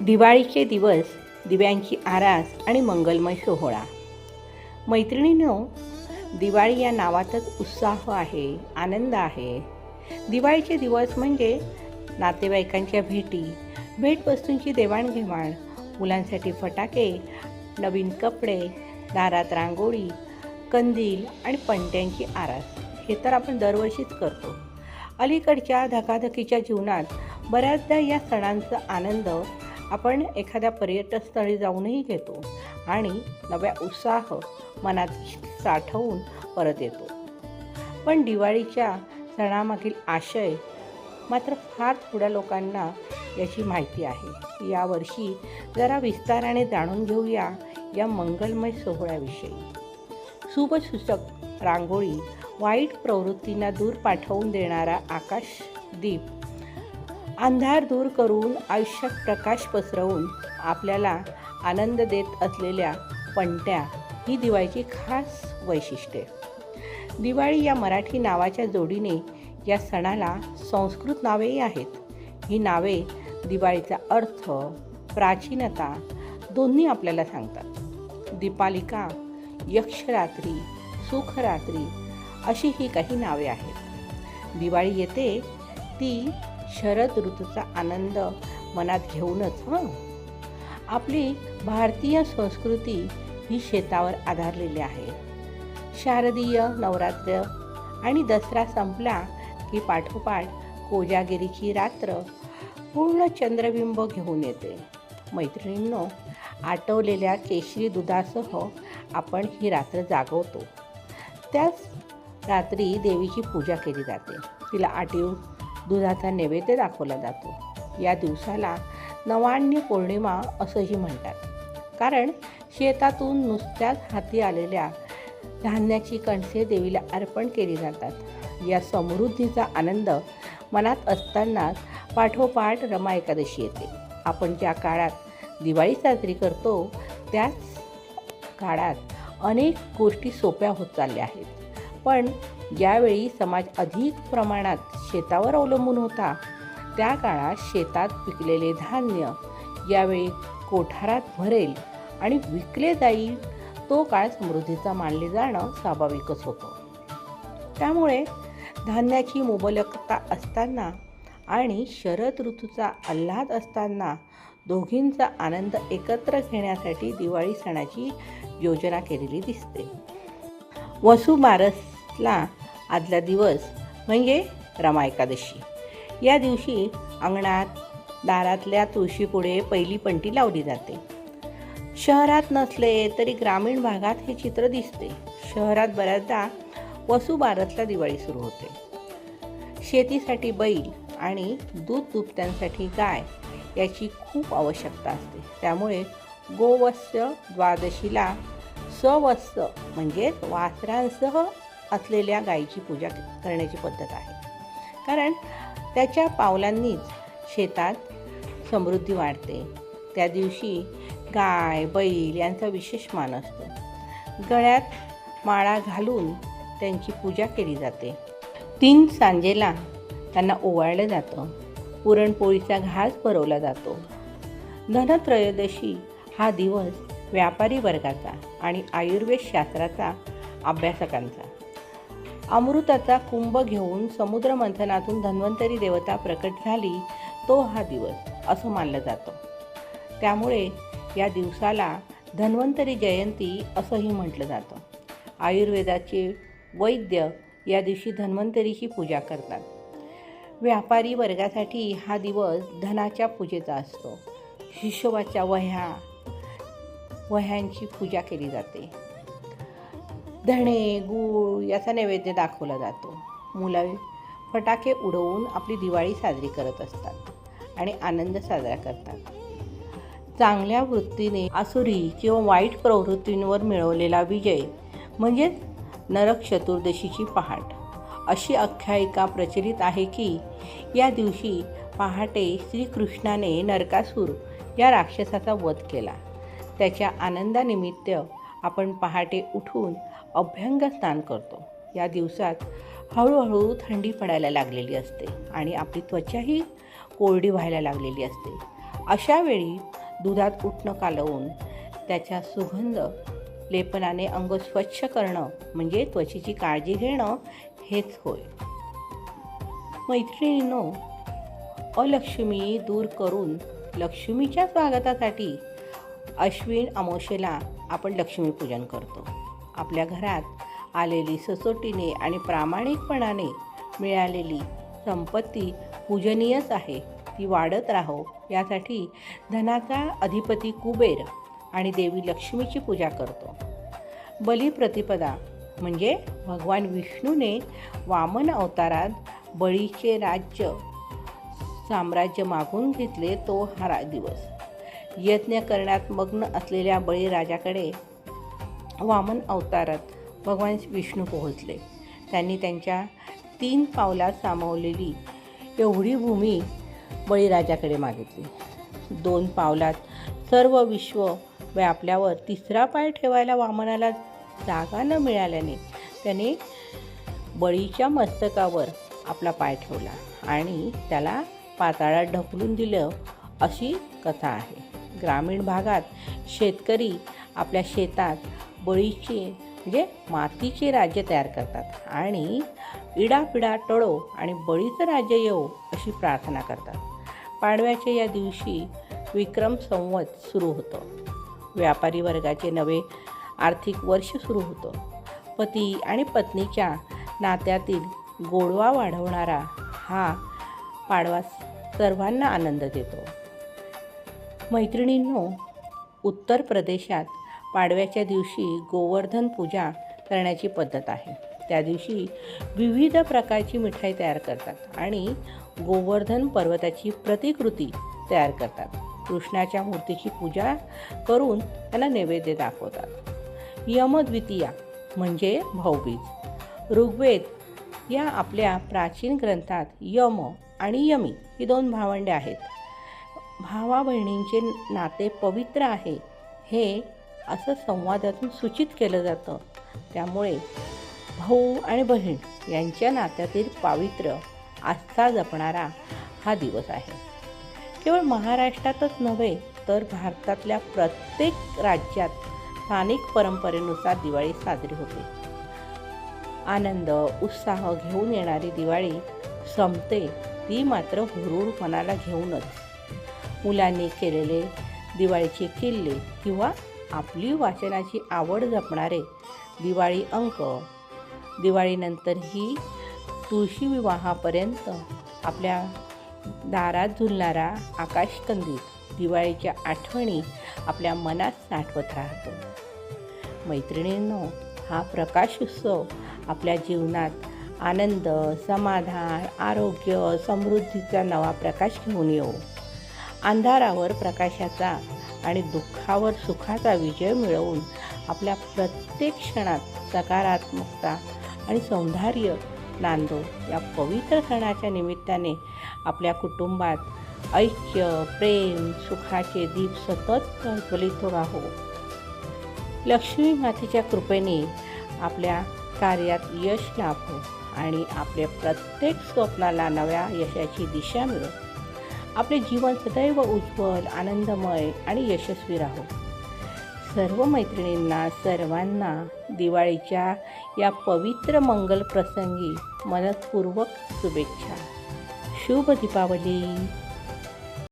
दिवाळीचे दिवस दिव्यांची आरास आणि मंगलमय सोहळा. मैत्रिणीनं दिवाळी या नावातच उत्साह आहे आनंद आहे. दिवाळीचे दिवस म्हणजे नातेवाईकांच्या भेटी भेटवस्तूंची देवाणघेवाण मुलांसाठी फटाके नवीन कपडे दारात रांगोळी कंदील आणि पणत्यांची आरास. हे तर आपण दरवर्षीच करतो. अलीकडच्या धकाधकीच्या जीवनात बऱ्याचदा या सणांचा आनंद आपण एखाद्या पर्यटनस्थळी जाऊनही घेतो आणि नव्या उत्साह मनात साठवून परत येतो. पण दिवाळीच्या सणामागील आशय मात्र फार थोड्या लोकांना याची माहिती आहे. यावर्षी जरा विस्ताराने जाणून घेऊया या मंगलमय सोहळ्याविषयी. शुभसूचक रांगोळी वाईट प्रवृत्तींना दूर पाठवून देणारा आकाशदीप अंधार दूर करून आयुष्यात प्रकाश पसरवून आपल्याला आनंद देत असलेल्या पणत्या ही दिवाळीची खास वैशिष्ट्ये. दिवाळी या मराठी नावाच्या जोडीने या सणाला संस्कृत नावेही आहेत. ही नावे दिवाळीचा अर्थ प्राचीनता दोन्ही आपल्याला सांगतात. दीपालिका यक्षरात्री सुखरात्री अशी ही काही नावे आहेत. दिवाळी येते ती शरद ऋतूचा आनंद मनात घेऊनच हं? आपली भारतीय संस्कृती ही शेतावर आधारलेली आहे. शारदीय नवरात्र आणि दसरा संपला की पाठोपाठ कोजागिरीची रात्र पूर्ण चंद्रबिंब घेऊन येते. मैत्रिणींनो आटवलेल्या केशरी दुधासह आपण ही रात्र जागवतो. त्याच रात्री देवीची पूजा केली जाते. तिला आटीव दुधाचा नैवेद्य दाखवला जातो. या दिवसाला नवाण्य पौर्णिमा असंही म्हणतात. कारण शेतातून नुसत्याच हाती आलेल्या धान्याची कणसे देवीला अर्पण केली जातात. या समृद्धीचा आनंद मनात असतानाच पाठोपाठ रमा एकादशी येते. आपण ज्या काळात दिवाळी साजरी करतो त्याच काळात अनेक गोष्टी सोप्या होत चालल्या आहेत. पण ज्यावेळी समाज अधिक प्रमाणात शेतावर अवलंबून होता. त्या काळात शेतात पिकलेले धान्य यावेळी कोठारात भरेल आणि विकले जाईल तो काळ समृद्धीचा मानले जाणं स्वाभाविकच होतं. त्यामुळे धान्याची मुबलकता असताना आणि शरद ऋतूचा आल्हाद असताना दोघींचा आनंद एकत्र घेण्यासाठी दिवाळी सणाची योजना केलेली दिसते. वसुमारस असला आदला दिवस म्हणजे रमा एकादशी. या दिवशी अंगणात दारातल्या तुळशीपुढे पहिली पंटी लावली जाते. शहरात नसले तरी ग्रामीण भागात हे चित्र दिसते. शहरात बऱ्याचदा वसुबारतला दिवाळी सुरू होते. शेतीसाठी बैल आणि दूध दुभत्यांसाठी गाय याची खूप आवश्यकता असते. त्यामुळे गोवत्स्य द्वादशीला सवत्स म्हणजेच वासरांसह असलेल्या गायीची पूजा करण्याची पद्धत आहे. कारण त्याच्या पावलांनीच शेतात समृद्धी वाढते. त्या दिवशी गाय बैल यांचा विशेष मान असतो. गळ्यात माळा घालून त्यांची पूजा केली जाते. तीन सांजेला त्यांना ओवाळलं जातं. पुरणपोळीचा घास भरवला जातो. धनत्रयोदशी हा दिवस व्यापारी वर्गाचा आणि आयुर्वेद शास्त्राचा अभ्यासकांचा. अमृताचा कुंभ घेऊन समुद्र मंथनातून धन्वंतरी देवता प्रकट झाली तो हा दिवस असं मानलं जातं. त्यामुळे या दिवसाला धन्वंतरी जयंती असंही म्हटलं जातं. आयुर्वेदाचे वैद्य या दिवशी धन्वंतरीची पूजा करतात. व्यापारी वर्गासाठी हा दिवस धनाच्या पूजेचा असतो. हिशोबाच्या वह्या वह्यांची पूजा केली जाते. धणे गूळ याचा नैवेद्य दाखवला जातो. मुलं फटाके उडवून आपली दिवाळी साजरी करत असतात आणि आनंद साजरा करतात. चांगल्या वृत्तीने आसुरी किंवा वाईट प्रवृत्तींवर मिळवलेला विजय म्हणजेच नरक चतुर्दशीची पहाट. अशी आख्यायिका प्रचलित आहे की या दिवशी पहाटे श्रीकृष्णाने नरकासूर या राक्षसाचा वध केला. त्याच्या आनंदानिमित्त आपण पहाटे उठून अभ्यंग स्नान करतो. या दिवसात हळूहळू थंडी पडायला लागलेली असते आणि आपली त्वचाही कोरडी व्हायला लागलेली असते. अशा वेळी दुधात उठणं कालवून त्याच्या सुगंध लेपनाने अंग स्वच्छ करणं म्हणजे त्वचेची काळजी घेणं हेच होय. मैत्रिणीनो अलक्ष्मी दूर करून लक्ष्मीच्या स्वागतासाठी अश्विन अमावशेला आपण लक्ष्मीपूजन करतो. आपल्या घरात आलेली ससोटीने आणि प्रामाणिकपणाने मिळालेली संपत्ती पूजनीयच आहे. ती वाढत राहो यासाठी धनाचा अधिपती कुबेर आणि देवी लक्ष्मीची पूजा करतो. बलिप्रतिपदा म्हणजे भगवान विष्णूने वामन अवतारात बळीचे राज्य साम्राज्य मागून घेतले तो हा दिवस. यज्ञ करण्यात मग्न असलेल्या बळीराजाकडे वामन अवतारात भगवान विष्णू पोहोचले. त्यांनी त्यांच्या तीन पावलात सामावलेली एवढी भूमी बळीराजाकडे मागितली. दोन पावलात सर्व विश्व व्यापल्यावर तिसरा पाय ठेवायला वामनाला जागा न मिळाल्याने त्याने बळीच्या मस्तकावर आपला पाय ठेवला आणि त्याला पाताळात ढकलून दिलं अशी कथा आहे. ग्रामीण भागात शेतकरी आपल्या शेतात बळीचे म्हणजे मातीचे राज्य तयार करतात. आणि इडापिडा टळो आणि बळीचं राज्य येवो अशी प्रार्थना करतात. पाडव्याच्या या दिवशी विक्रम संवत सुरू होतं. व्यापारी वर्गाचे नवे आर्थिक वर्ष सुरू होतं. पती आणि पत्नीच्या नात्यातील गोडवा वाढवणारा हा पाडवा सर्वांना आनंद देतो. मैत्रिणींनो उत्तर प्रदेशात पाडव्याच्या दिवशी गोवर्धन पूजा करण्याची पद्धत आहे. त्या दिवशी विविध प्रकारची मिठाई तयार करतात आणि गोवर्धन पर्वताची प्रतिकृती तयार करतात. कृष्णाच्या मूर्तीची पूजा करून त्यांना नैवेद्य दाखवतात. यमद्वितीया म्हणजे भाऊबीज. ऋग्वेद या आपल्या प्राचीन ग्रंथात यम आणि यमी ही दोन भावंडे आहेत. भावा बहिणींचे नाते पवित्र आहे हे असं संवादातून सूचित केलं जातं. त्यामुळे भाऊ आणि बहीण यांच्या नात्यातील पावित्र्य आस्था जपणारा हा दिवस आहे. केवळ महाराष्ट्रातच नव्हे तर भारतातल्या प्रत्येक राज्यात स्थानिक परंपरेनुसार दिवाळी साजरी होते. आनंद उत्साह घेऊन येणारी दिवाळी संपते ती मात्र हुरूर मनाला घेऊनच. मुलांनी केलेले दिवाळीचे किल्ले किंवा आपली वाचनाची आवड जपणारे दिवाळी अंक. दिवाळीनंतरही तुळशी विवाहापर्यंत आपल्या दारात झुलणारा आकाशकंदील दिवाळीच्या आठवणी आपल्या मनात साठवत राहतो. मैत्रिणींनो हा प्रकाश उत्सव आपल्या जीवनात आनंद समाधान आरोग्य समृद्धीचा नवा प्रकाश घेऊन येऊ अंधारावर प्रकाशाचा आणि दुःखावर सुखाचा विजय मिळवून आपल्या प्रत्येक क्षणात सकारात्मकता आणि सौंदर्य नांदो या पवित्र सणाच्या निमित्ताने आपल्या कुटुंबात ऐक्य प्रेम सुखाचे दीप सतत प्रज्वलित राहो. लक्ष्मी मातेच्या कृपेने आपल्या कार्यात यश लाभो आणि आपल्या प्रत्येक स्वप्नाला नव्या यशाची दिशा मिळो. आपले जीवन सदैव उज्ज्वल आनंदमय आणि यशस्वी राहो. सर्व मैत्रिणींना सर्वांना दिवाळीच्या या पवित्र मंगल प्रसंगी मनपूर्वक शुभेच्छा. शुभ दीपावली.